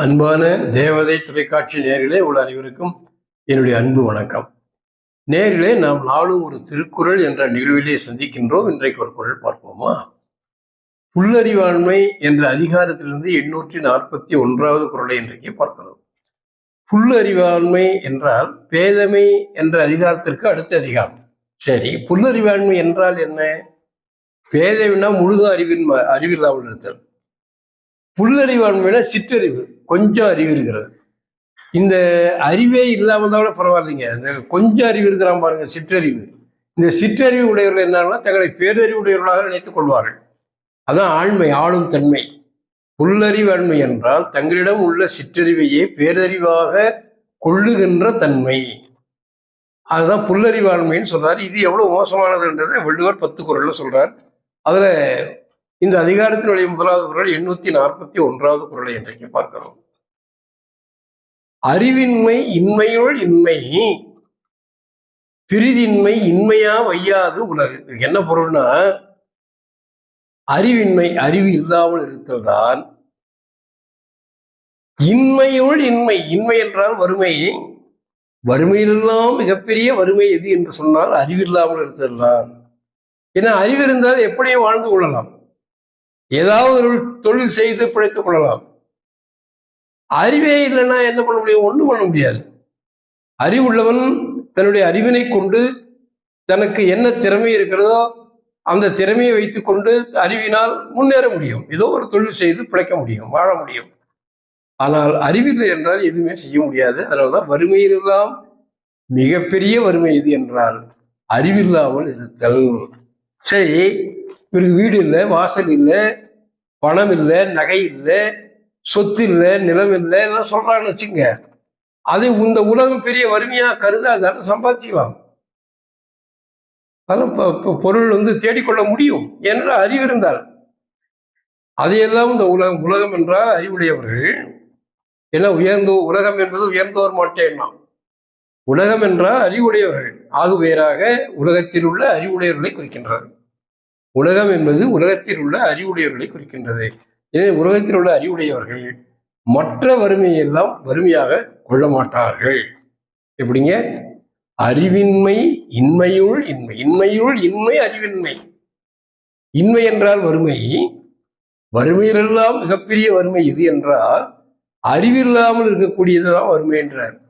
அன்பான தேவதை தொலைக்காட்சி நேரிலே உள்ள அனைவருக்கும் என்னுடைய அன்பு வணக்கம். நேரிலே நாம் நாளும் ஒரு திருக்குறள் என்ற நிகழ்விலே சந்திக்கின்றோம். இன்றைக்கு ஒரு குறள் பார்ப்போமா? புல்லறிவாண்மை என்ற அதிகாரத்திலிருந்து எண்ணூற்றி நாற்பத்தி ஒன்றாவது குரலை இன்றைக்கு பார்க்கிறோம். புல்லறிவாண்மை என்றால் பேதமை என்ற அதிகாரத்திற்கு அடுத்த அதிகாரம். சரி புல்லறிவாண்மை என்றால் என்ன? பேதமைனா முழுதும் அறிவின் அறிவில்லாமல் இருத்தல். புல்லறிவாண்மைனா சிற்றறிவு. கொஞ்சம் அறிவு இருக்கிறது. இந்த அறிவே இல்லாமல் தான் கூட பரவாயில்லைங்க. இந்த கொஞ்சம் அறிவு இருக்கிறான் பாருங்க சிற்றறிவு. இந்த சிற்றறிவு உடையவர்கள் என்னன்னா தங்களை பேரறிவு உடையவர்களாக நினைத்துக் கொள்வார்கள். அதான் ஆண்மை ஆளும் தன்மை. புல்லறிவாண்மை என்றால் தங்களிடம் உள்ள சிற்றறிவையே பேரறிவாக கொள்ளுகின்ற தன்மை. அதுதான் புல்லறிவாண்மைன்னு சொல்றாரு. இது எவ்வளவு மோசமானதுன்றதை வள்ளுவர் பத்து குரல்ல சொல்றார். அதுல இந்த அதிகாரத்தினுடைய முதலாவது குரல் எண்ணூத்தி நாற்பத்தி ஒன்றாவது குரலை இன்றைக்கு பார்க்கிறோம். அறிவின்மை இன்மையுள் இன்மை பிரிதின்மை இன்மையா வையாது உலகு. என்ன பொருள்னா அறிவின்மை அறிவு இல்லாமல் இருத்தல் தான் இன்மையுள் இன்மை இன்மை என்றால் வறுமை. வறுமையிலெல்லாம் மிகப்பெரிய வறுமை எது என்று சொன்னால் அறிவில்லாமல் இருத்தல் தான் ஏன்னா அறிவு இருந்தால் எப்படியும் வாழ்ந்து கொள்ளலாம்? ஏதாவது ஒரு தொழில் செய்து பிழைத்துக் கொள்ளலாம். அறிவே இல்லைன்னா என்ன பண்ண முடியும்? ஒன்றும் பண்ண முடியாது. அறிவுள்ளவன் தன்னுடைய அறிவினை கொண்டு தனக்கு என்ன திறமை இருக்கிறதோ அந்த திறமையை வைத்துக்கொண்டு அறிவினால் முன்னேற முடியும். ஏதோ ஒரு தொழில் செய்து பிழைக்க முடியும் வாழ முடியும். ஆனால் அறிவில்லை என்றால் எதுவுமே செய்ய முடியாது. அதனால்தான் வறுமையிலெல்லாம் மிகப்பெரிய வறுமை இது என்றால் அறிவில்லாமல் இருத்தல். சரி இவருக்கு வீடு இல்லை வாசல் இல்லை பணம் இல்லை நகை இல்லை சொத்து இல்லை நிலம் இல்லை எல்லாம் சொல்றான்னு வச்சுங்க அது இந்த உலகம் பெரிய வறுமையா அதெல்லாம் சம்பாதிச்சுவாங்க அதெல்லாம் இப்போ இப்போ பொருள் வந்து தேடிக்கொள்ள முடியும் என்ற அறிவு இருந்தால். அதையெல்லாம் இந்த உலகம் உலகம் என்றால் அறிவுடையவர்கள் ஏன்னா உயர்ந்தோ உலகம் என்பது உயர்ந்தோர் மாட்டேன்னா உலகம் என்றால் அறிவுடையவர்கள். ஆகுவேராக உலகத்தில் உள்ள அறிவுடையவர்களை குறிக்கின்றது உலகம் என்பது உலகத்தில் உள்ள அறிவுடையவர்களை குறிக்கின்றது. எனவே உலகத்தில் உள்ள அறிவுடையவர்கள் மற்ற வறுமையெல்லாம் வறுமையாக கொள்ள மாட்டார்கள். எப்படிங்க? அறிவின்மை இன்மையுள் இன்மை. இன்மையுள் இன்மை அறிவின்மை. இன்மை என்றால் வறுமை. வறுமையிலெல்லாம் மிகப்பெரிய வறுமை இது என்றால் அறிவில்லாமல் இருக்கக்கூடியதுதான் வறுமை என்றார்.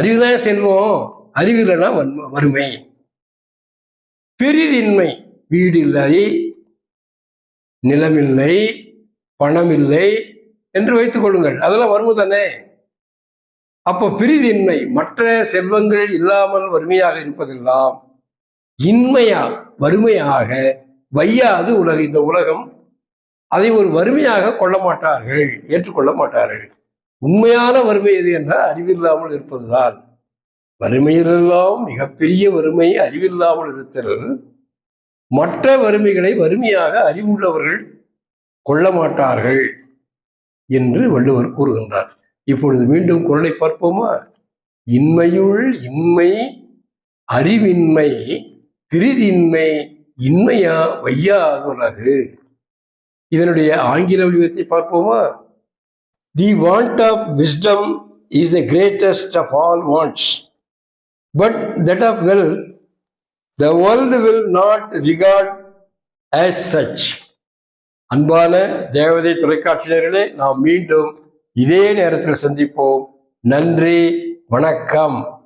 அறிவுதான் செல்வம்? அறிவில்லைன்னா வன்மை வறுமை. பெரிதின்மை. வீடில்லை நிலமில்லை பணமில்லை என்று வைத்துக் கொள்ளுங்கள். அதெல்லாம் வறுமை தானே? அப்போ பிரிதின்மை மற்ற செல்வங்கள் இல்லாமல் வறுமையாக இருப்பதெல்லாம் இன்மையா வறுமையாக வையாது உலக. இந்த உலகம் அதை ஒரு வறுமையாக கொள்ள மாட்டார்கள் ஏற்றுக்கொள்ள மாட்டார்கள். உண்மையான வறுமை எது என்றால் அறிவில்லாமல் இருப்பதுதான். வறுமையிலெல்லாம் மிகப்பெரிய வறுமை அறிவில்லாமல் இருத்தல் மற்ற வறுமைகளை வறுமையாக அறிவுள்ளவர்கள் கொள்ள மாட்டார்கள் என்று வள்ளுவர் கூறுகின்றார். இப்பொழுது மீண்டும் குரலை பார்ப்போமா? இன்மையுள் இன்மை அறிவின்மை திரிதின்மை இன்மையா வையாதுலகு. இதனுடைய ஆங்கில வடிவத்தை பார்ப்போமா? The wand of wisdom is the greatest of all wands but that of wealth the world will not regard as such அன்பான தேவதை தொலைக்காட்சியினர்களே நாம் மீண்டும் இதே நேரத்தில் சந்திப்போம். நன்றி வணக்கம்.